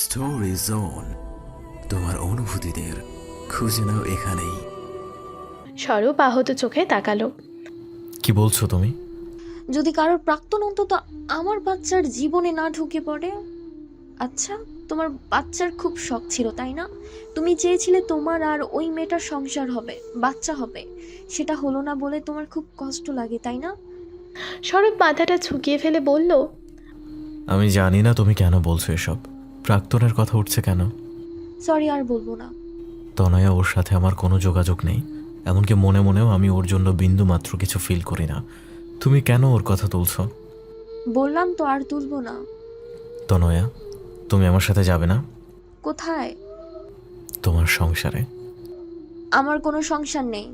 Story zone তোমার অনুভূতিদের খুঁজে নাও এখানেই। স্বরূপ আহত চোখে তাকালো। কি বলছো তুমি? যদি কারোর প্রাক্তন অন্তত আমার বাচ্চার জীবনে না ঢুকে পড়ে? আচ্ছা তোমার বাচ্চার খুব শখ ছিল তাই না? তুমি চেয়েছিলে তোমার আর ওই মেয়েটার সংসার হবে বাচ্চা হবে। সেটা হলো না বলে তোমার খুব কষ্ট লাগে তাই না? স্বরূপ মাথাটা ঝুঁকিয়ে ফেলে বলল আমি জানি না তুমি কেন বলছো এসব। প্রাক্তনের কথা উঠছে কেন? সরি আর বলব না। তনয়া ওর সাথে আমার কোনো যোগাযোগ নেই এমনকি মনে মনেও আমি ওর জন্য বিন্দু মাত্র কিছু ফিল করি না। তুমি কেন ওর কথা তুলছো? বললাম তো আর তুলবো না। তনয়া তুমি আমার সাথে যাবে না? কোথায়? তোমার সংসারে। আমার কোনো সংসার নেই।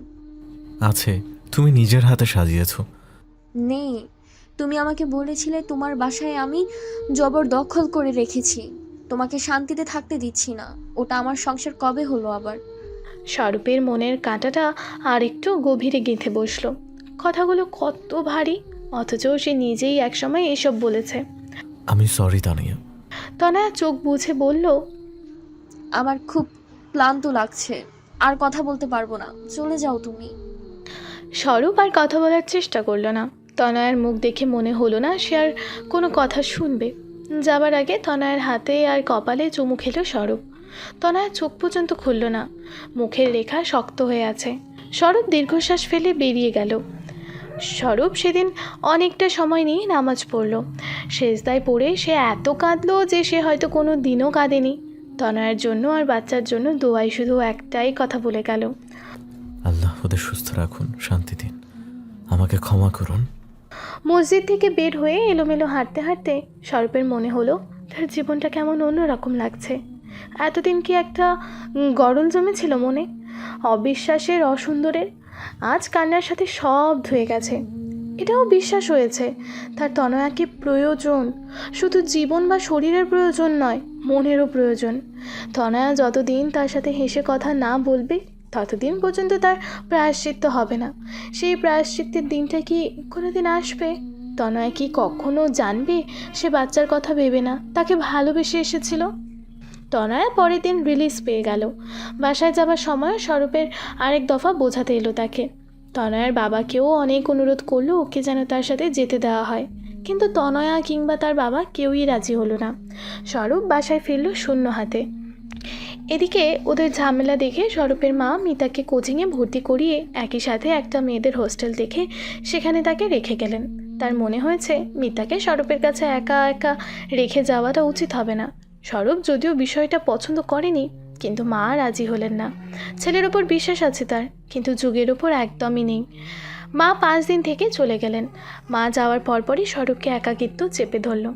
আছে তুমি নিজের হাতে সাজিয়েছো। নেই। তুমি আমাকে বলেছিলে তোমার বাসায় আমি জবরদখল করে রেখেছি। তোমাকে শান্তিতে থাকতে দিচ্ছি না। ওটা আমার সংসার কবে হলো আবার? স্বরূপের মনের কাঁটাটা আর একটু গভীরে গেঁথে বসল। কথাগুলো কত ভারী অথচ সে নিজেই একসময় এসব বলেছে। আমি সরি তানিয়া। তনয়া চোখ বুঝে বলল আমার খুব ক্লান্ত লাগছে আর কথা বলতে পারব না। চলে যাও তুমি। স্বরূপ আর কথা বলার চেষ্টা করল না। তনয়ের মুখ দেখে মনে হলো না সে আর কোনো কথা শুনবে। যাবার আগে তনয়ের হাতে আর কপালে চুমু খেলো স্বরূপ। তনয়া চোখ পর্যন্ত খুলল না। মুখের রেখা শক্ত হয়ে আছে। স্বরূপ দীর্ঘশ্বাস ফেলে বেরিয়ে গেল। স্বরূপ সেদিন অনেকটা সময় নিয়ে নামাজ পড়ল। শেষদায় পড়ে সে এত কাঁদলো যে সে হয়তো কোনো দিনও কাঁদেনি। তনয়ের জন্য আর বাচ্চার জন্য দোয়াই শুধু একটাই কথা বলে গেল। আল্লাহ ওদের সুস্থ রাখুন, শান্তি দিন। আমাকে ক্ষমা করুন। মসজিদ থেকে বের হয়ে এলোমেলো হাঁটতে হাঁটতে স্বরূপের মনে হলো, তার জীবনটা কেমন অন্যরকম লাগছে। এতদিন কি একটা গরল জমেছিল মনে? অবিশ্বাসের অসুন্দরের, আজ কান্নার সাথে সব ধুয়ে গেছে। এটাও বিশ্বাস হয়েছে, তার তনয়াকে প্রয়োজন, শুধু জীবন বা শরীরের প্রয়োজন নয়, মনেরও প্রয়োজন। তনয়া যতদিন তার সাথে হেসে কথা না বলবে ততদিন পর্যন্ত তার প্রায়শ্চিত্ত হবে না। সেই প্রায়শ্চিত্তের দিনটা কি কোনোদিন আসবে? তনয়া কি কখনো জানবে? সে বাচ্চার কথা ভেবে না। তাকে ভালোবেসে এসেছিল? তনয়া পরের দিন রিলিজ পেয়ে গেল। বাসায় যাবার সময় স্বরূপের আরেক দফা বোঝাতে এলো তাকে। তনয়ার বাবাকেও অনেক অনুরোধ করল ওকে যেন তার সাথে যেতে দেওয়া হয়। কিন্তু তনয়া কিংবা তার বাবা কেউই রাজি হলো না। স্বরূপ বাসায় ফিরল শূন্য হাতে। এদিকে ওদের ঝামেলা দেখে স্বরূপের মা মিতাকে কোচিংয়ে ভর্তি করিয়ে একই সাথে একটা মেয়েদের হোস্টেল দেখে সেখানে তাকে রেখে গেলেন। তার মনে হয়েছে মিতাকে স্বরূপের কাছে একা একা রেখে যাওয়াটা উচিত হবে না। স্বরূপ যদিও বিষয়টা পছন্দ করেনি, কিন্তু মা রাজি হলেন না। ছেলের ওপর বিশ্বাস আছে তার, কিন্তু যুগের ওপর একদমই নেই। মা পাঁচ দিন থেকে চলে গেলেন। মা যাওয়ার পরপরই স্বরূপকে একাকিত্ব চেপে ধরল।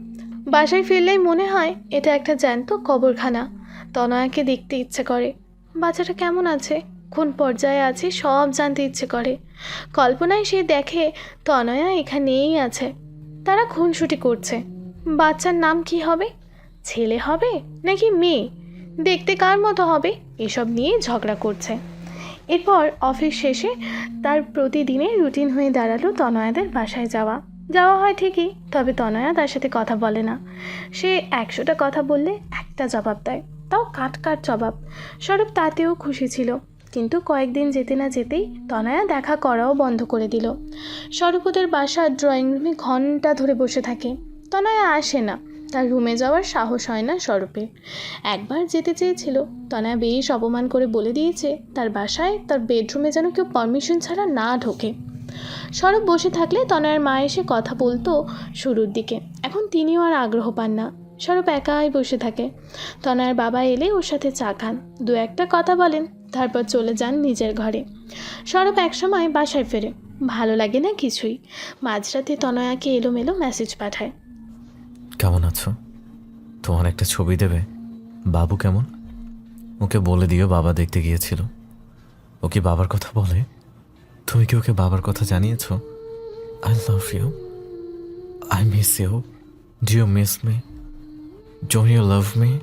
বাসায় ফিরলেই মনে হয় এটা একটা জ্যান্ত কবরখানা। তনয়াকে দেখতে ইচ্ছে করে। বাচ্চাটা কেমন আছে? কোন পর্যায়ে আছে সব জানতে ইচ্ছে করে। কল্পনায় সে দেখে তনয়া এখানেই আছে। তারা খুনসুটি করছে। বাচ্চার নাম কি হবে? ছেলে হবে নাকি মেয়ে? দেখতে কার মতো হবে? এসব নিয়ে ঝগড়া করছে। এরপর অফিস শেষে তার প্রতিদিনের রুটিন হয়ে দাঁড়াল তনয়াদের বাসায় যাওয়া। যাওয়া হয় ঠিকই, তবে তনয়া তার সাথে কথা বলে না। সে একশোটা কথা বললে একটা জবাব দেয়। তাও কাট কাট জবাব। স্বরূপ তাতেও খুশি ছিল। কিন্তু কয়েকদিন যেতে না যেতেই তনয়া দেখা করাও বন্ধ করে দিল। স্বরূপ ওদের বাসার ড্রয়িং রুমে ঘণ্টা ধরে বসে থাকে। তনয়া আসে না। তার রুমে যাওয়ার সাহস হয় না স্বরূপের একবার যেতে চেয়েছিল। তনয়া বেশ অপমান করে বলে দিয়েছে, তার বাসায় তার বেডরুমে যেন কেউ পারমিশন ছাড়া না ঢোকে। স্বরূপ বসে থাকলে তনয়ার মা এসে কথা বলতো শুরুর দিকে। এখন তিনিও আর আগ্রহ পান না। স্বরূপ একাই বসে থাকে। তনয়ার বাবা এলে ওর সাথে চা খান। দু একটা কথা বলেন, তারপর চলে যান নিজের ঘরে। স্বরূপ একসময় বাসায় ফেরে। ভালো লাগে না কিছুই। মাঝরাতে তনয়াকে এলোমেলো মেসেজ পাঠায়। কেমন আছো? তোমার একটা ছবি দেবে? বাবু কেমন? ওকে বলে দিও, বাবা দেখতে গিয়েছিল। ও কি বাবার কথা বলে? তুমি কি ওকে বাবার কথা জানিয়েছ? I love you I miss you do you miss me don't you love me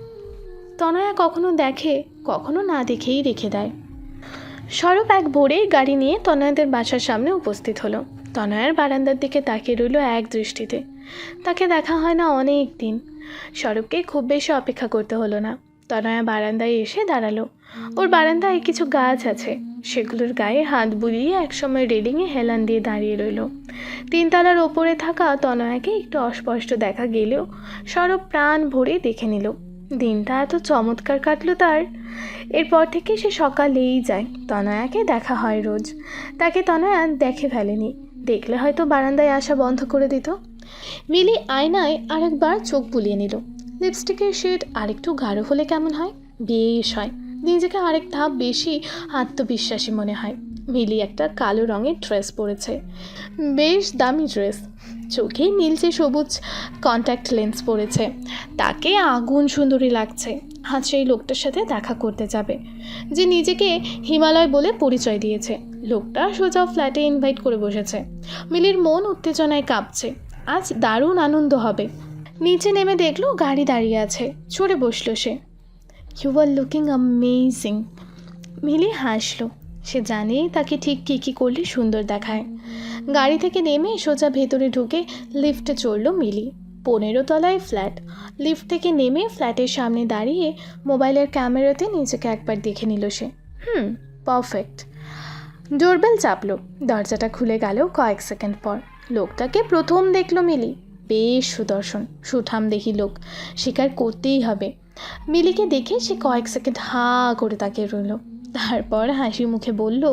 Tanaya কখনো দেখে, কখনো না দেখেই রেখে দেয়। স্বরূপ এক ভোরে গাড়ি নিয়ে তনয়াদের বাসার সামনে উপস্থিত হলো। তনয়ার বারান্দার দিকে তাকিয়ে রইল এক দৃষ্টিতে। তাকে দেখা হয় না অনেক দিন। সরবকে খুব বেশি অপেক্ষা করতে হলো না। তনয়া বারান্দায় এসে দাঁড়াল। ওর বারান্দায় কিছু গাছ আছে। সেগুলোর গায়ে হাত বুলিয়ে একসময় রেলিংয়ে হেলান দিয়ে দাঁড়িয়ে রইল। তিনতলার ওপরে থাকা তনয়াকে একটু অস্পষ্ট দেখা গেলেও সরব প্রাণ ভরে দেখে নিল। দিনটা এত চমৎকার কাটলো তার। এরপর থেকে সে সকালেই যায়। তনয়াকে দেখা হয় রোজ। তাকে তনয়া দেখে ফেলেনি। দেখলে হয়তো বারান্দায় আসা বন্ধ করে দিত। মিলি আয়নায় আরেকবার চোখ বুলিয়ে নিল। লিপস্টিকের শেড আরেকটু গাঢ় হলে কেমন হয়? বেশ হয়। নিজেকে আরেক ধাপ বেশি আত্মবিশ্বাসী মনে হয়। মিলি একটা কালো রঙের ড্রেস পরেছে। বেশ দামি ড্রেস। চোখে নীলচে সবুজ কন্ট্যাক্ট লেন্স পরেছে। তাকে আগুন সুন্দরী লাগছে। আজ সেই লোকটার সাথে দেখা করতে যাবে। যে নিজেকে হিমালয় বলে পরিচয় দিয়েছে। লোকটা সোজা ফ্ল্যাটে ইনভাইট করে বসেছে। মিলির মন উত্তেজনায় কাঁপছে। আজ দারুণ আনন্দ হবে। নিচে নেমে দেখল গাড়ি দাঁড়িয়ে আছে। চড়ে বসল সে। You are looking amazing Mili হাসলো। সে জানে তাকে ঠিক কী কী করলে সুন্দর দেখায়। গাড়ি থেকে নেমে সোজা ভেতরে ঢুকে লিফটে চড়ল মিলি। পনেরো তলায় ফ্ল্যাট লিফট থেকে নেমে ফ্ল্যাটের সামনে দাঁড়িয়ে মোবাইলের ক্যামেরাতে নিজেকে একবার দেখে নিল সে। হুম পারফেক্ট ডোরবেল চাপলো। দরজাটা খুলে গেল কয়েক সেকেন্ড পর। লোকটাকে প্রথম দেখল মিলি। বেশ সুদর্শন, সুঠাম দেখি লোক। স্বীকার করতেই হবে। মিলিকে দেখে সে কয়েক সেকেন্ড হা করে তাকিয়ে রইল। তারপর হাসি মুখে বলল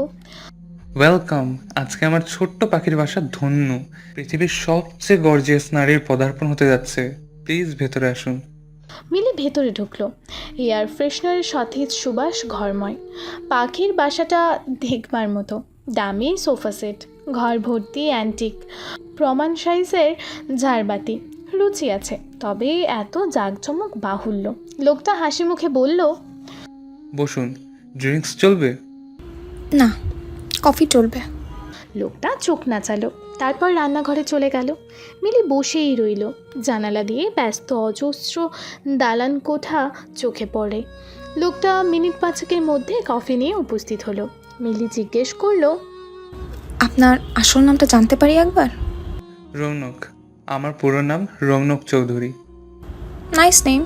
ওয়েলকাম আজকে আমার ছোট্ট পাখির বাসা ধন্য। পৃথিবীর সবচেয়ে গর্জিয়াস নারীর পদার্পণ হতে যাচ্ছে। প্লিজ ভেতরে আসুন। মিলি ভেতরে ঢুকলো। এয়ার ফ্রেশনারের সতেজ সুবাস ঘরময়। পাখির বাসাটা দেখবার মতো। দামি সোফা সেট ঘর ভর্তি অ্যান্টিক প্রমাণ সাইজের ঝাড়বাতি। রুচি আছে তবে এত জাঁকজমক বাহুল্য। লোকটা হাসি মুখে বলল বসুন ড্রিঙ্কস চলবে? না কফি চলবে। লোকটা চোখ নাচালো তারপর রান্নাঘরে চলে গেল। মিলি বসেই রইল জানালা দিয়ে ব্যস্ত অজস্র দালান কোঠা চোখে পড়ে। লোকটা মিনিট পাঁচেকের মধ্যে কফি নিয়ে উপস্থিত হলো। মিলি জিজ্ঞেস করল আপনার আসল নামটা জানতে পারি একবার? রৌনক আমার পুরো নাম Raunak Chowdhury. Nice name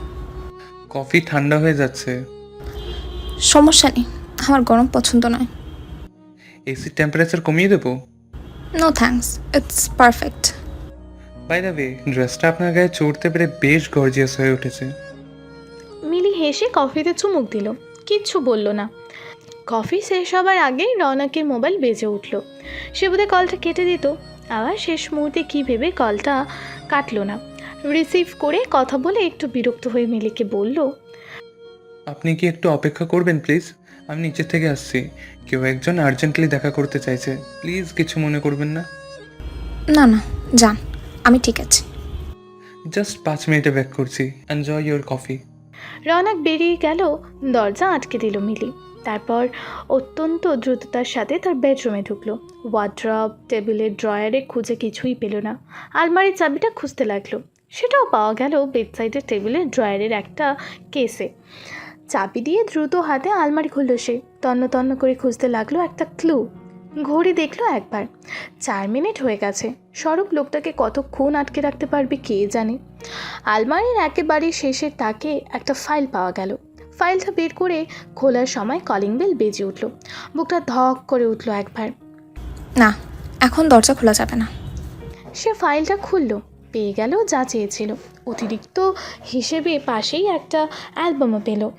coffee ঠান্ডা হয়ে যাচ্ছে। সমস্যা নেই আমার গরম পছন্দ নয়। এসি টেম্পারেচার কমিয়ে দেবো? No thanks it's perfect by the way ড্রেসটা আপনার গায়ে চড়তে পেরে বেশ গর্জিয়াস হয়ে উঠেছে। মিলি হেসে কফিতে চুমুক দিল কিচ্ছু বলল না। কফি শেষ হবার আগেই রওনাকের মোবাইল বেজে উঠল। সে বোধহয় কলটা কেটে দিত। আবার শেষ মুহূর্তে কী ভেবে কলটা কাটলো না। রিসিভ করে কথা বলে একটু বিরক্ত হয়ে মিলিকে বলল আপনি কি একটু অপেক্ষা করবেন প্লিজ? আমি নিচের থেকে আসছি। কেউ একজন আর্জেন্টলি দেখা করতে চাইছে। প্লিজ কিছু মনে করবেন না। না না যান। আমি ঠিক আছি। জাস্ট পাঁচ মিনিটে ব্যাক করছি। Enjoy your coffee. রওনাক বেরিয়ে গেল। দরজা আটকে দিল মিলি। তারপর অত্যন্ত দ্রুততার সাথে তার বেডরুমে ঢুকলো। ওয়ার্ড্রপ টেবিলের ড্রয়ারে খুঁজে কিছুই পেল না। আলমারির চাবিটা খুঁজতে লাগল। সেটাও পাওয়া গেল বেডসাইডের টেবিলের ড্রয়ারের একটা কেসে। চাবি দিয়ে দ্রুত হাতে আলমারি খুললো সে। তন্ন তন্ন করে খুঁজতে লাগল একটা ক্লু ঘড়ি দেখল একবার। চার মিনিট হয়ে গেছে। স্বরূপ লোকটাকে কতক্ষণ আটকে রাখতে পারবে কে জানে? আলমারির একেবারে শেষের তাকে একটা ফাইল পাওয়া গেল। ফাইলটা বের করে খোলার সময় কলিং বেল বেজে উঠল। বুকটা ধক করে উঠল একবার। না এখন দরজা খোলা যাবে না। সে ফাইলটা খুলল পেয়ে গেল যা চেয়েছিল। অতিরিক্ত হিসেবে পাশেই একটা অ্যালবামও পেল।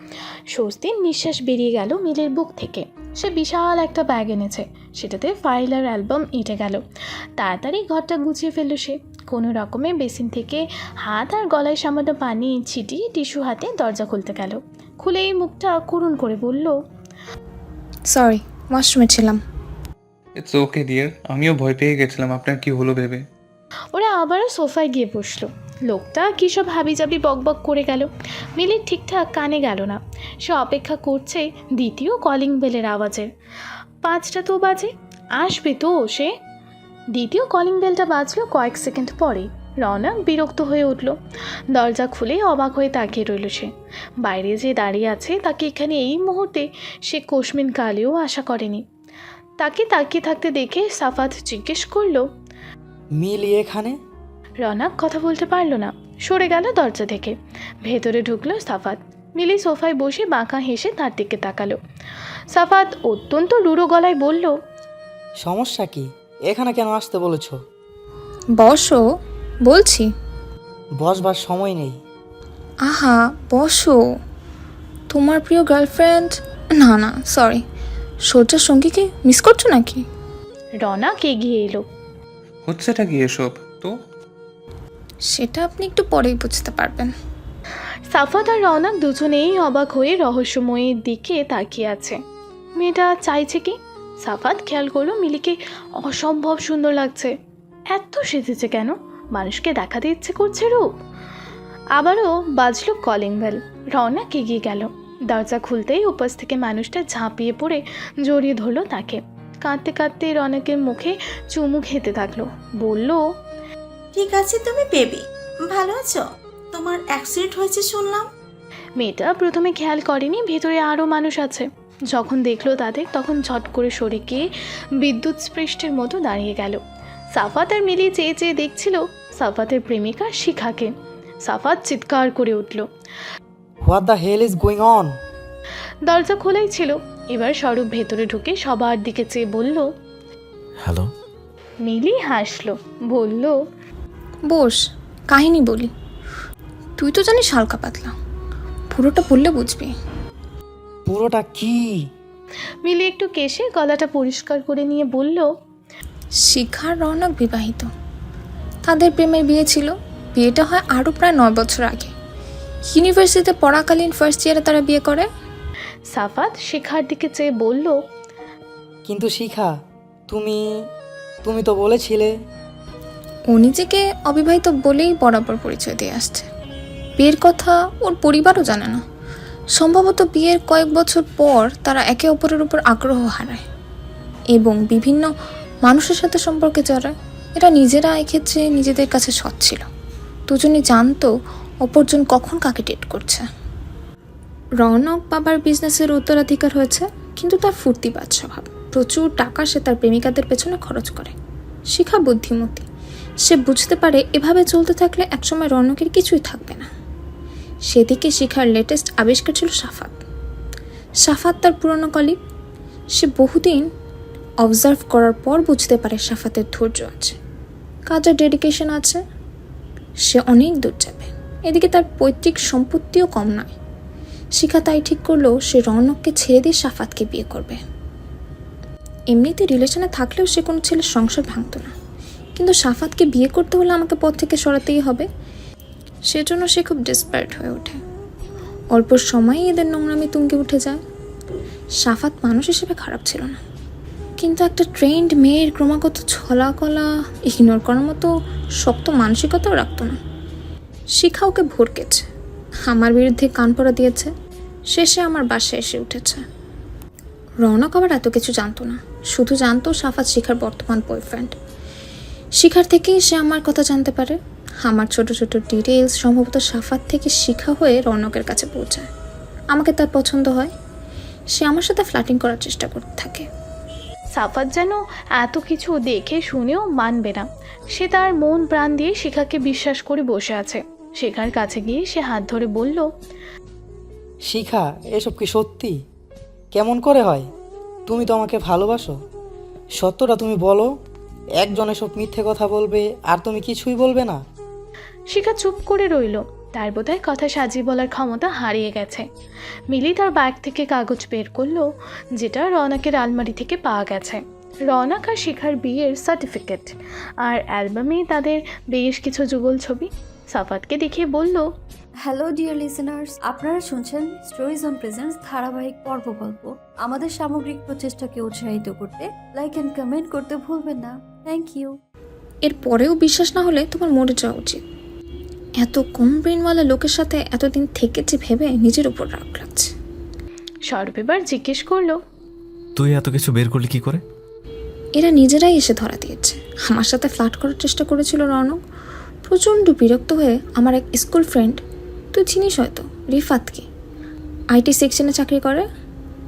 স্বস্তির নিঃশ্বাস বেরিয়ে গেল মিলের বুক থেকে। সে বিশাল একটা ব্যাগ এনেছে। সেটাতে ফাইল আর অ্যালবাম এঁটে গেল। তাড়াতাড়ি ঘরটা গুছিয়ে ফেলল সে। কোনো রকমে বেসিন থেকে হাত আর গলায় সামান্য পানি ছিটিয়ে টিস্যু হাতে দরজা খুলতে গেল। খুলেই মুখটা করুণ করে বলল সরি ওয়াশরুমে ছিলাম। ইটস ওকে ডিয়ার আমিও ভয় পেয়ে গেছিলাম। আপনার কি হলো ভেবে? ওরা আবারও সোফায় গিয়ে বসল। লোকটা কী সব হাবিজাবি বকবক করে গেল? মিলির ঠিকঠাক কানে গেল না। সে অপেক্ষা করছে দ্বিতীয় কলিং বেলের আওয়াজের পাঁচটা তো বাজে। আসবে তো সে? দ্বিতীয় কলিং বেলটা বাজলো কয়েক সেকেন্ড পরে। রওনাক বিরক্ত হয়ে উঠল। দরজা খুলে অবাক হয়ে তাকিয়ে রইল সে। বাইরে যে দাঁড়িয়ে আছে তাকে এখানে এই মুহূর্তে সে কোশমিন কালেও আশা করেনি। তাকে তাকিয়ে থাকতে দেখে সাফাত জিজ্ঞেস করল মিলি এখানে? রনক কথা বলতে পারল না। সরে গেল দরজা থেকে। ভেতরে ঢুকলো সাফাত। মিলি সোফায় বসে বাঁকা হেসে তার দিকে তাকালো। সাফাত অত্যন্ত রুড়ো গলায় বলল সমস্যা কি? এখানে কেন আসতে বলেছ? বসো। বলছি। বসবার সময় নেই। আহা বসো। তোমার প্রিয় গার্লফ্রেন্ড না না সরি সূর্যের সঙ্গীকে মিস করছ নাকি? রনক এগিয়ে এলো? হচ্ছেটা কি এসব? তো? সেটা আপনি একটু পরেই বুঝতে পারবেন। সাফাত আর রওনাক দুজনেই অবাক হয়ে রহস্যময়ীর দিকে তাকিয়ে আছে। মেয়েটা চাইছে কি? সাফাত খেয়াল করল মিলিকে অসম্ভব সুন্দর লাগছে। এত সেজেছে কেন? মানুষকে দেখাতে ইচ্ছে করছে রূপ। আবারও বাজলো কলিং বেল রওনাক এগিয়ে গেল। দরজা খুলতেই উপাস থেকে মানুষটা ঝাঁপিয়ে পড়ে জড়িয়ে ধরলো তাকে। কাঁদতে কাঁদতে রনকের মুখে চুমু খেতে থাকল। বলল ঠিক আছে তুমি বেবি ভালো আছো? তোমার অ্যাক্সিডেন্ট হয়েছে শুনলাম? মেয়েটা প্রথমে খেয়াল করেনি ভেতরে আরও মানুষ আছে। যখন দেখল তাদের তখন ঝট করে সরে গিয়ে বিদ্যুৎ স্পৃষ্টের মতো দাঁড়িয়ে গেল। সাফাত আর মিলি চেয়ে চেয়ে দেখছিল সাফাতের প্রেমিকা শিখাকে। সাফাত চিৎকার করে উঠল। What the hell is going on দরজা খোলাই ছিল। এবার স্বরূপ ভেতরে ঢুকে সবার দিকে চেয়ে বলল হ্যালো? মিলি হাসলো বলল বস কাহিনী বলি। তুই তো জানিস হালকা পাতলা। পুরোটা বললে বুঝবি। পুরোটা কি? মিলি একটু কেশে গলাটা পরিষ্কার করে নিয়ে বলল শিখার রৌনক বিবাহিত। তাদের প্রেমের বিয়ে ছিল। বিয়েটা হয় আরও প্রায় নয় বছর আগে। ইউনিভার্সিটিতে পড়াকালীন ফার্স্ট ইয়ারে তারা বিয়ে করে। সাফাত শিখার দিকে চেয়ে বলল কিন্তু শিখা তুমি তুমি তো বলেছিলে। ও নিজেকে অবিবাহিত বলেই বরাবর পরিচয় দিয়ে আসছে। বিয়ের কথা ওর পরিবারও জানে না। সম্ভবত বিয়ের কয়েক বছর পর তারা একে অপরের উপর আগ্রহ হারায় এবং বিভিন্ন মানুষের সাথে সম্পর্কে জড়ায়। এরা নিজেরা এক্ষেত্রে নিজেদের কাছে সৎ ছিল। দুজনই জানতো অপরজন কখন কাকে ডেট করছে। রৌনক বাবার বিজনেসের উত্তরাধিকার হয়েছে, কিন্তু তার ফুর্তিবাদ স্বভাব। প্রচুর টাকা সে তার প্রেমিকাদের পেছনে খরচ করে। শিখা বুদ্ধিমতী। সে বুঝতে পারে এভাবে চলতে থাকলে একসময় রৌনকের কিছুই থাকবে না। সেদিকে শিখার লেটেস্ট আবিষ্কার ছিল সাফাত। সাফাত তার পুরনো কলিগ সে বহুদিন অবজার্ভ করার পর বুঝতে পারে সাফাতের ধৈর্য আছে। কাজের ডেডিকেশন আছে। সে অনেক দূর যাবে। এদিকে তার পৈতৃক সম্পত্তিও কম নয়। শিখা তাই ঠিক করল, সে রৌনককে ছেড়ে দিয়ে সাফাতকে বিয়ে করবে। এমনিতে রিলেশনে থাকলেও সে কোনো ছেলের সংসার ভাঙতো না। কিন্তু সাফাতকে বিয়ে করতে হলে আমাকে পথ থেকে সরাতেই হবে। সেজন্য সে খুব ডিসপারেট হয়ে ওঠে। অল্প সময়েই এদের নোংরামি তুঙ্গে উঠে যায়। সাফাত মানুষ হিসেবে খারাপ ছিল না। কিন্তু একটা ট্রেন্ড মেয়ের ক্রমাগত ছলা কলা ইগনোর করার মতো শক্ত মানসিকতাও রাখতো না। শিখা ওকে ভরকেছে আমার বিরুদ্ধে কান পড়া দিয়েছে। শেষে আমার বাসায় এসে উঠেছে। রৌনক আবার এত কিছু জানতো না। শুধু জানতো সাফাত শিখার বর্তমান বয়ফ্রেন্ড শিখার থেকেই সে আমার কথা জানতে পারে। আমার ছোট ছোট ডিটেলস সম্ভবত সাফাত থেকে শিখা হয়ে রৌনকের কাছে পৌঁছায়। আমাকে তার পছন্দ হয়। সে আমার সাথে ফ্ল্যাটিং করার চেষ্টা করতে থাকে। সাফাত যেন এত কিছু দেখে শুনেও মানবে না। সে তার মন প্রাণ দিয়ে শিখাকে বিশ্বাস করে বসে আছে। শেখার কাছে গিয়ে সে হাত ধরে বলল শিখা এসব কি সত্যি? কেমন করে হয়? তুমি তো আমাকে ভালোবাসো। সত্যটা তুমি বলো একজন এসব মিথ্যে কথা বলবে আর তুমি কিছুই বলবে না। শিখা চুপ করে রইল। তার বোধহয় কথা সাজিয়ে বলার ক্ষমতা হারিয়ে গেছে। মিলি তার ব্যাগ থেকে কাগজ বের করল যেটা রওনাকের আলমারি থেকে পাওয়া গেছে। রওনাক আর শিখার বিয়ের সার্টিফিকেট আর অ্যালবামে তাদের বেশ কিছু যুগল ছবি। সাফাতকে দেখিয়ে বলল হ্যালো ডিয়ার লিসেনার্স আপনারা শুনছেন স্টোরিজ অন প্রেজেন্স ধারাবাহিক পর্ব গল্প। আমাদের সামগ্রিক প্রচেষ্টাকে উৎসাহিত করতে লাইক অ্যান্ড কমেন্ট করতে ভুলবেন না। থ্যাংক ইউ এর পরেও বিশ্বাস না হলে তোমার মরে যাওয়া উচিত। এত কম ব্রেনওয়ালা লোকের সাথে এতদিন থেকেছে ভেবে নিজের উপর রাগ লাগছে সৌরভ এবার জিজ্ঞেস করল। তুই এত কিছু বের করলি কি করে? এরা নিজেরাই এসে ধরা দিয়েছে। আমার সাথে ফ্লার্ট করার চেষ্টা করেছিল রৌনক। প্রচণ্ড বিরক্ত হয়ে আমার এক স্কুল ফ্রেন্ড তুই চিনিস হয়তো রিফাতকে আইটি সেকশনে চাকরি করে।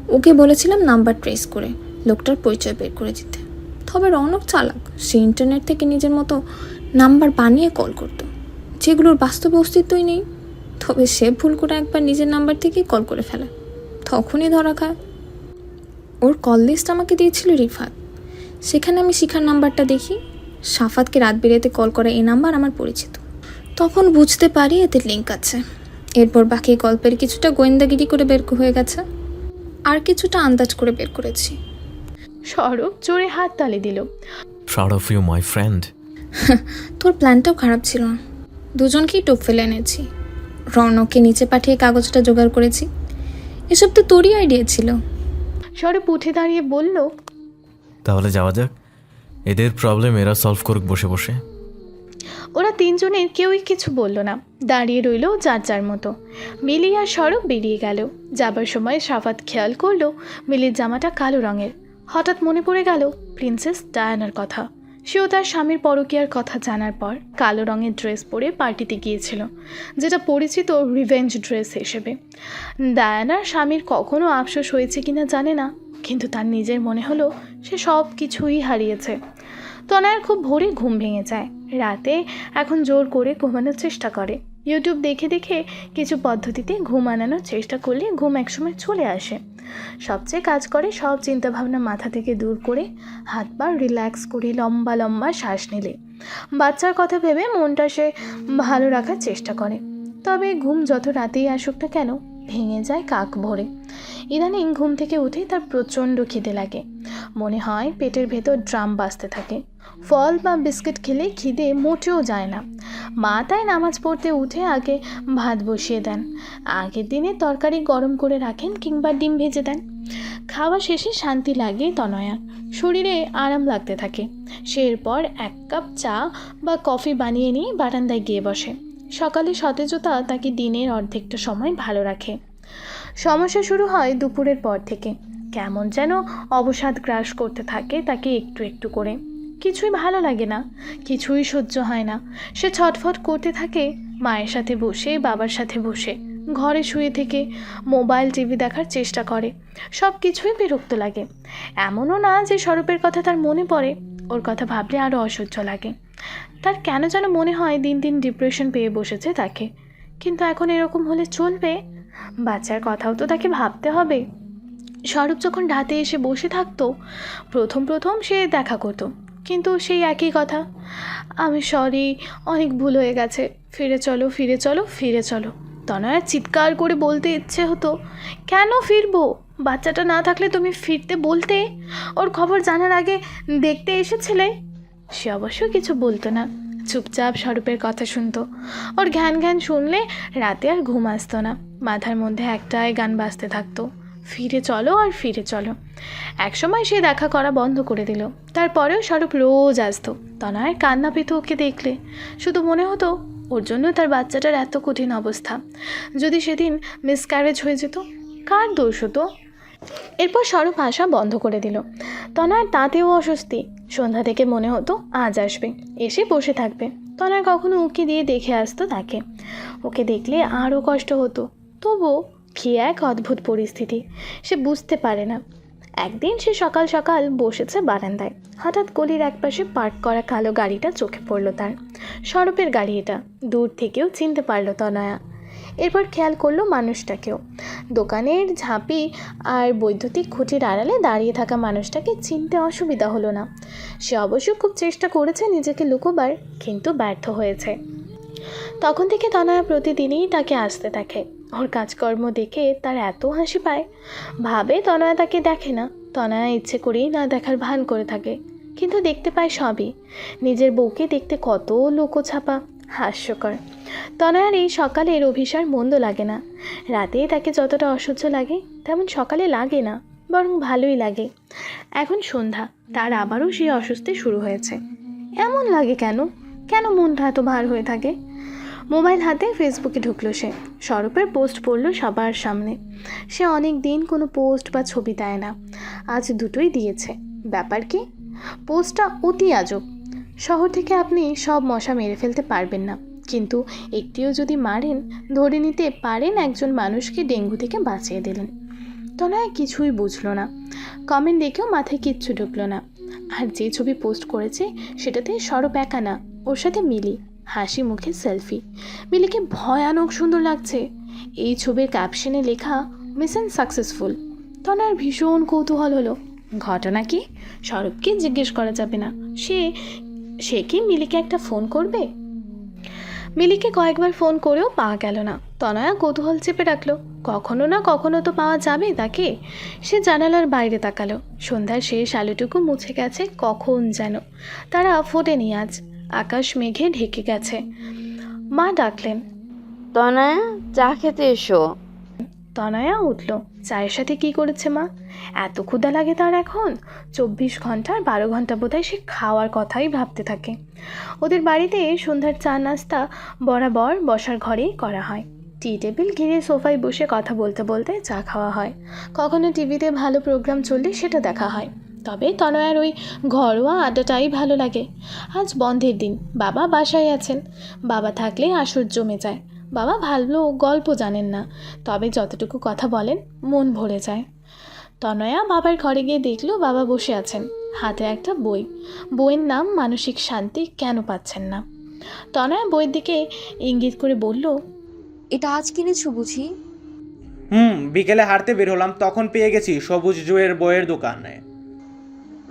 ওকে বলেছিলাম নাম্বার ট্রেস করে লোকটার পরিচয় বের করে দিতে। তবে রৌনক চালাক সে ইন্টারনেট থেকে নিজের মতো নাম্বার বানিয়ে কল করতো। যেগুলোর বাস্তবে অস্তিত্বই নেই। তবে সে ভুল করে একবার নিজের নাম্বার থেকেই কল করে ফেলে। তখনই ধরা খায়। ওর কল লিস্ট আমাকে দিয়েছিল রিফাত। সেখানে আমি শিখার নাম্বারটা দেখি। সাফাতকে রাত বেরিয়েতে কল করা এই নাম্বার আমার পরিচিত। তখন বুঝতে পারি এতে লিঙ্ক আছে। এরপর বাকি গল্পের কিছুটা গোয়েন্দাগিরি করে বের হয়ে গেছে। আর কিছুটা আন্দাজ করে বের করেছি। সৌরভ জোরে হাত তালি দিল। Proud of you my friend তোর প্ল্যানটাও খারাপ ছিল না। দুজনকেই টোপ ফেলে এনেছি। রৌনককে নিচে পাঠিয়ে কাগজটা জোগাড় করেছি। এসব তো তোরই আইডিয়া ছিল। সৌরভ উঠে দাঁড়িয়ে বলল তাহলে যাওয়া যাক। এদের প্রবলেম এরা সলভ করুক বসে বসে। ওরা তিনজনের কেউই কিছু বলল না। দাঁড়িয়ে রইল যার যার মতো। মিলি আর সরব বেরিয়ে গেল। যাবার সময় সাফাত খেয়াল করল মিলির জামাটা কালো রঙের। হঠাৎ মনে পড়ে গেল প্রিন্সেস ডায়ানার কথা। সেও তার স্বামীর পরকীয়ার কথা জানার পর কালো রঙের ড্রেস পরে পার্টিতে গিয়েছিল, যেটা পরিচিত রিভেঞ্জ ড্রেস হিসেবে। ডায়ানার স্বামীর কখনও আফসোস হয়েছে কিনা জানে না, কিন্তু তার নিজের মনে হলো সে সব কিছুই হারিয়েছে। তনয়ের খুব ভোরে ঘুম ভেঙে যায়, রাতে এখন জোর করে ঘুমানোর চেষ্টা করে। ইউটিউব দেখে দেখে কিছু পদ্ধতিতে ঘুম আনানোর চেষ্টা করলে ঘুম একসময় চলে আসে। সবচেয়ে কাজ করে সব চিন্তাভাবনা মাথা থেকে দূর করে হাত পা রিল্যাক্স করে লম্বা লম্বা শ্বাস নিলে। বাচ্চার কথা ভেবে মনটা সে ভালো রাখার চেষ্টা করে। তবে ঘুম যত রাতেই আসুক না কেন, ভেঙে যায় কাক ভরে। ইদানিং ঘুম থেকে উঠে তার প্রচণ্ড খিদে লাগে। মনে হয় পেটের ভেতর ড্রাম বাজতে থাকে। ফল বা বিস্কিট খেলে খিদে মোটেও যায় না। মা তাই নামাজ পড়তে উঠে আগে ভাত বসিয়ে দেন। আগের দিনে তরকারি গরম করে রাখেন কিংবা ডিম ভেজে দেন। খাওয়া শেষে শান্তি লাগে তনয়া। শরীরে আরাম লাগতে থাকে। সে এরপর এক কাপ চা বা কফি বানিয়ে নিয়ে বারান্দায় গিয়ে বসে। সকালে সতেজতা তাকে দিনের অর্ধেকটা সময় ভালো রাখে। সমস্যা শুরু হয় দুপুরের পর থেকে। কেমন যেন অবসাদ গ্রাস করতে থাকে তাকে একটু একটু করে। কিছুই ভালো লাগে না, কিছুই সহ্য হয় না। সে ছটফট করতে থাকে মায়ের সাথে বসে, বাবার সাথে বসে। ঘরে শুয়ে থেকে মোবাইল, টিভি দেখার চেষ্টা করে। সব কিছুই বিরক্ত লাগে। এমনও না যে স্বরূপের কথা তার মনে পড়ে, ওর কথা ভাবলে আরও অসহ্য লাগে। তার কেন যেন মনে হয় দিন দিন ডিপ্রেশন পেয়ে বসেছে তাকে। কিন্তু এখন এরকম হলে চলবে? বাচ্চার কথাও তো তাকে ভাবতে হবে। স্বরূপ যখন রাতে এসে বসে থাকতো, প্রথম প্রথম সে দেখা করতো। কিন্তু সেই একই কথা। আমি সরি, অনেক ভুল হয়ে গেছে। ফিরে চলো ফিরে চলো ফিরে চলো। তনয়া চিৎকার করে বলতে ইচ্ছে হতো, কেন ফিরবো? বাচ্চাটা না থাকলে তুমি ফিরতে বলতে? ওর খবর জানার আগে দেখতে এসেছিলে? সে অবশ্য কিছু বলতো না। চুপচাপ স্বরূপের কথা শুনতো। ওর ঘ্যান ঘ্যান শুনলে রাতে আর ঘুম আসতো না। মাথার মধ্যে একটাই গান বাজতে থাকতো। ফিরে চলো আর ফিরে চলো। একসময় সে দেখা করা বন্ধ করে দিল। তারপরেও স্বরূপ রোজ আসতো। তনয়ের কান্না পেত ওকে দেখলে। শুধু মনে হতো, ওর জন্য তার বাচ্চাটার এত কঠিন অবস্থা। যদি সেদিন মিসক্যারেজ হয়ে যেত, কার দোষ হতো? এরপর স্বরূপ আসা বন্ধ করে দিল। তনয় তাতেও অস্বস্তি। সন্ধ্যা থেকে মনে হতো, আজ আসবে। এসে বসে থাকবে। তনয় কখনো উকি দিয়ে দেখে আসতো তাকে। ওকে দেখলে আরও কষ্ট হতো। তবুও কি এক অদ্ভুত পরিস্থিতি? সে বুঝতে পারে না। একদিন সে সকাল সকাল বসেছে বারান্দায়। হঠাৎ গলির একপাশে পার্ক করা কালো গাড়িটা চোখে পড়ল তার। সরপের গাড়ি এটা। দূর থেকেও চিনতে পারল তনয়া। এরপর খেয়াল করল মানুষটাকেও। দোকানের ঝাঁপি আর বৈদ্যুতিক খুঁটির আড়ালে দাঁড়িয়ে থাকা মানুষটাকে চিনতে অসুবিধা হলো না। সে অবশ্য খুব চেষ্টা করেছে নিজেকে লুকোবার, কিন্তু ব্যর্থ হয়েছে। তখন থেকে তনয়া প্রতিদিনই তাকে আসতে থাকে ওর কাজকর্ম দেখে তার এত হাসি পায়। ভাবে তনয়া তাকে দেখে না। তনয়া ইচ্ছে করেই না দেখার ভান করে থাকে, কিন্তু দেখতে পায় সবই। নিজের বউকে দেখতে কত লোকোছাপা হাস্যকর। তনয়ার এই সকালের অভিসার মন্দ লাগে না। রাতে তাকে যতটা অসহ্য লাগে, তেমন সকালে লাগে না, বরং ভালোই লাগে। এখন সন্ধ্যা, তার আবারও সেই অস্বস্তি শুরু হয়েছে। এমন লাগে কেন? কেন মনটা এত ভার হয়ে থাকে? মোবাইল হাতে ফেসবুকে ঢুকলো সে। স্বরূপের পোস্ট পড়ল সবার সামনে। সে অনেক দিন কোনো পোস্ট বা ছবি দেয় না। আজ দুটোই দিয়েছে। ব্যাপার কি? পোস্টটা অতি আজব। শহর থেকে আপনি সব মশা মেরে ফেলতে পারবেন না। কিন্তু একটিও যদি মারেন, ধরে নিতে পারেন একজন মানুষকে ডেঙ্গু থেকে বাঁচিয়ে দিলেন। তনয় কিছুই বুঝলো না। কমেন্ট দেখেও মাথায় কিচ্ছু ঢুকলো না। আর যে ছবি পোস্ট করেছে, সেটাতে সরব একা না, ওর সাথে মিলি। হাসি মুখে সেলফি। মিলিকে ভয়ানক সুন্দর লাগছে। এই ছবির ক্যাপশনে লেখা মিশন সাকসেসফুল তনার ভীষণ কৌতূহল হলো। ঘটনা কি? সৌরভকে জিজ্ঞেস করা যাবে না। সে সে কি মিলিকে একটা ফোন করবে? মিলিকে কয়েকবার ফোন করেও পাওয়া গেল না। তনয়া কৌতূহল চেপে রাখল। কখনো না কখনো তো পাওয়া যাবে তাকে? সে জানালার বাইরে তাকালো। সন্ধ্যার শেষ আলোটুকু মুছে গেছে কখন যেন। তারা ফোটেনি আজ। আকাশ মেঘে ঢেকে গেছে। মা ডাকলেন তনয়া চা খেতে এসো। তনয়া উঠল চায়ের সাথে কি করেছে মা? এত ক্ষুধা লাগে তার এখন? চব্বিশ ঘণ্টার বারো ঘণ্টা বোধহয় সে খাওয়ার কথাই ভাবতে থাকে। ওদের বাড়িতে সন্ধ্যার চা নাস্তা বরাবর বসার ঘরেই করা হয়। টি টেবিল ঘিরে সোফায় বসে কথা বলতে বলতে চা খাওয়া হয়। কখনো টিভিতে ভালো প্রোগ্রাম চললে সেটা দেখা হয়। তবে তনয়ার ওই ঘরোয়া আড্ডাটাই ভালো লাগে। আজ বন্ধের দিন বাবা বাসায় আছেন। বাবা থাকলে আসর জমে যায়। বাবা ভালো গল্প জানেন না তবে যতটুকু কথা বলেন মন ভরে যায়। তনয়া বাবার ঘরে গিয়ে দেখল বাবা বসে আছেন হাতে একটা বই। বইয়ের নাম মানসিক শান্তি কেন পাচ্ছেন না? তনয়া বইয়ের দিকে ইঙ্গিত করে বলল এটা আজ কিনেছো বুঝি? হুম বিকেলে হাঁটতে বের হলাম তখন পেয়ে গেছি সবুজ জুয়ের বইয়ের দোকানে।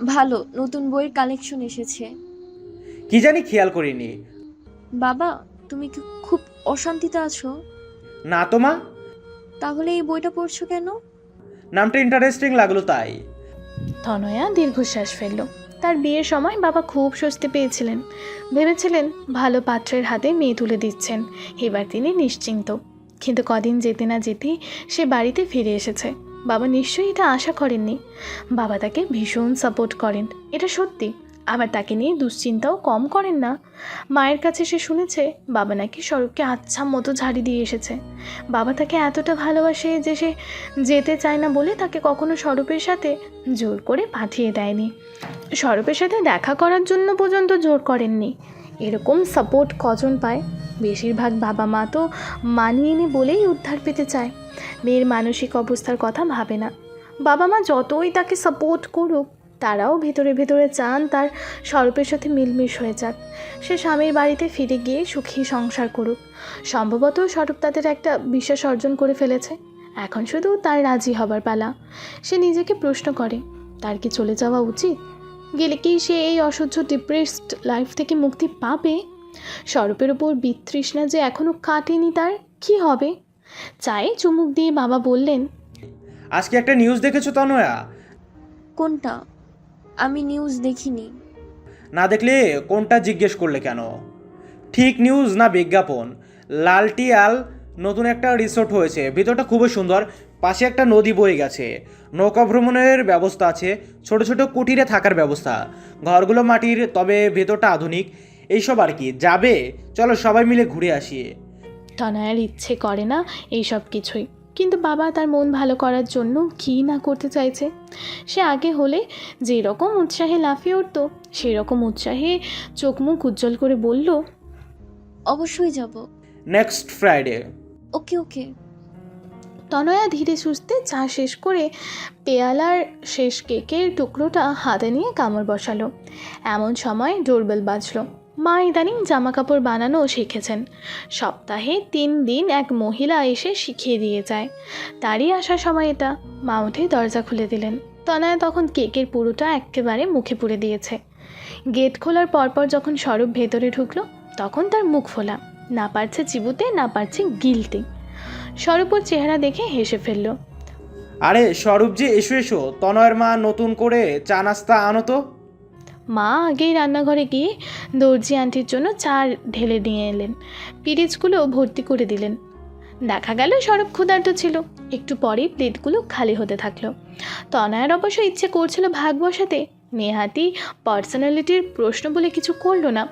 ভালো নতুন বইয়ের কালেকশন এসেছে। কি জানি খেয়াল করিনি। বাবা তুমি কি খুব অশান্তিতে আছো? না তো মা। তাহলে এই বইটা পড়ছো কেন? নামটা ইন্টারেস্টিং লাগল তাই। তনয়া দীর্ঘশ্বাস ফেলল। তার বিয়ের সময় বাবা খুব স্বস্তি পেয়েছিলেন। ভেবেছিলেন ভালো পাত্রের হাতে মেয়ে তুলে দিচ্ছেন। এবার তিনি নিশ্চিন্ত। কিন্তু কদিন যেতে না যেতেই সে বাড়িতে ফিরে এসেছে। বাবা নিশ্চয়ই এটা আশা করেননি। বাবা তাকে ভীষণ সাপোর্ট করেন। এটা সত্যি। আবার তাকে নিয়ে দুশ্চিন্তাও কম করেন না। মায়ের কাছে সে শুনেছে, বাবা নাকি স্বরূপকে আচ্ছা মতো ঝাড়ি দিয়ে এসেছে। বাবা তাকে এতটা ভালোবাসে যে সে যেতে চায় না বলে তাকে কখনো স্বরূপের সাথে জোর করে পাঠিয়ে দেয়নি। স্বরূপের সাথে দেখা করার জন্য পর্যন্ত জোর করেননি। এরকম সাপোর্ট কজন পায়? বেশিরভাগ বাবা মা তো মানিয়ে নে বলেই উদ্ধার পেতে চায়। মেয়ের মানসিক অবস্থার কথা ভাবে না। বাবা মা যতই তাকে সাপোর্ট করুক, তারাও ভেতরে ভেতরে চান তার স্বরূপের সাথে মিলমিশ হয়ে যাক। সে স্বামীর বাড়িতে ফিরে গিয়ে সুখী সংসার করুক। সম্ভবত স্বরূপ তাদের একটা বিশ্বাস অর্জন করে ফেলেছে। এখন শুধু তার রাজি হবার পালা। সে নিজেকে প্রশ্ন করে, তার কি চলে যাওয়া উচিত? গেলে কি সে এই অসহ্য ডিপ্রেসড লাইফ থেকে মুক্তি পাবে? স্বরূপের ওপর বিতৃষ্ণা যে এখনও কাটেনি তার, কি হবে? চায়ে চুমুক দিয়ে বাবা বললেন আজকে একটা নিউজ দেখেছ তনয়া কোনটা? আমি নিউজ দেখিনি। না দেখলে কোনটা জিজ্ঞেস করলে কেন? ঠিক নিউজ না বিজ্ঞাপন? লালটিয়াল নতুন একটা রিসোর্ট হয়েছে। ভিতরটা খুবই সুন্দর পাশে একটা নদী বয়ে গেছে। নৌকা ভ্রমণের ব্যবস্থা আছে ছোট ছোট কুটিরে থাকার ব্যবস্থা। ঘরগুলো মাটির তবে ভেতরটা আধুনিক। এইসব আর কি যাবে? চলো সবাই মিলে ঘুরে আসি। তনয়ার ইচ্ছে করে না এই সব কিছুই। কিন্তু বাবা তার মন ভালো করার জন্য কী না করতে চাইছে? সে আগে হলে যেই রকম উৎসাহে লাফিয়ে উঠতো সেই রকম উৎসাহে চোখ মুখ উজ্জ্বল করে বলল অবশ্যই যাব। নেক্সট ফ্রাইডে ওকে ওকে। তনয়া ধীরে সুস্থে চা শেষ করে পেয়ালার শেষ কেকের টুকরোটা হাতে নিয়ে কামড় বসালো। এমন সময় ডোরবেল বাজলো। মা ইদানিং জামা কাপড় বানানো শিখেছেন। সপ্তাহে তিন দিন এক মহিলা এসে শিখিয়ে দিয়ে যায়। তারই আসার সময় এটা। মা উঠে দরজা খুলে দিলেন। তনয়া তখন কেকের পুরোটা একেবারে মুখে পুড়ে দিয়েছে। গেট খোলার পরপর যখন স্বরূপ ভেতরে ঢুকলো, তখন তার মুখ ফোলা। না পারছে চিবুতে, না পারছে গিলতে। স্বরূপর চেহারা দেখে হেসে ফেলল। আরে স্বরূপ যে এসো এসো। তনয়ের মা নতুন করে চা নাস্তা আনো তো। মা আগেই রান্নাঘরে গিয়ে দর্জি আন্টির জন্য চা ঢেলে নিয়ে এলেন। পিরিচগুলো ভর্তি করে দিলেন। দেখা গেল সরব ক্ষুধার্ত ছিল। একটু পরেই প্লেটগুলো খালি হতে থাকল। তনয়ের অবশ্য ইচ্ছে করছিল ভাগ বসাতে। নেহাতি পার্সোনালিটির প্রশ্ন বলে কিছু করল না।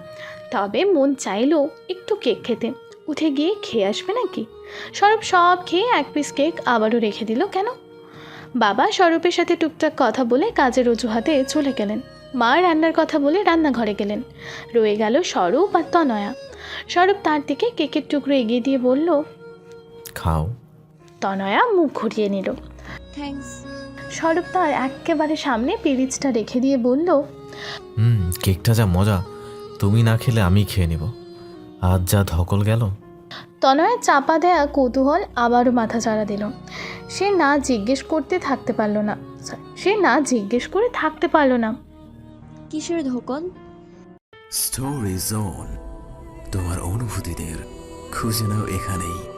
তবে মন চাইলো একটু কেক খেতে। উঠে গিয়ে খেয়ে আসবে নাকি? সরব সব খেয়ে এক পিস কেক আবারও রেখে দিল। কেন? বাবা স্বরূপের সাথে টুকটাক কথা বলে কাজের অজুহাতে চলে গেলেন। মা রান্নার কথা বলে রান্নাঘরে গেলেন। রয়ে গেল স্বরূপ আর তনয়া। স্বরূপ তার দিকে কেকের টুকরো এগিয়ে দিয়ে বলল খাও। তনয়া মুখ ঘুরিয়ে নিল। থ্যাঙ্কস স্বরূপ তার একেবারে সামনে পিরিচটা রেখে দিয়ে বলল হুম কেকটা যা মজা তুমি না খেলে আমি খেয়ে নিব। আজ যা ধকল গেল। তনয়ের চাপা দেয়া কৌতূহল আবারও মাথা চাড়া দিল। সে না জিজ্ঞেস করতে থাকতে পারল না। সে না জিজ্ঞেস করে থাকতে পারল না। কিসের ধোকন? স্টোরি জোন তোমার অনুভূতিদের খুঁজে নাও এখানেই।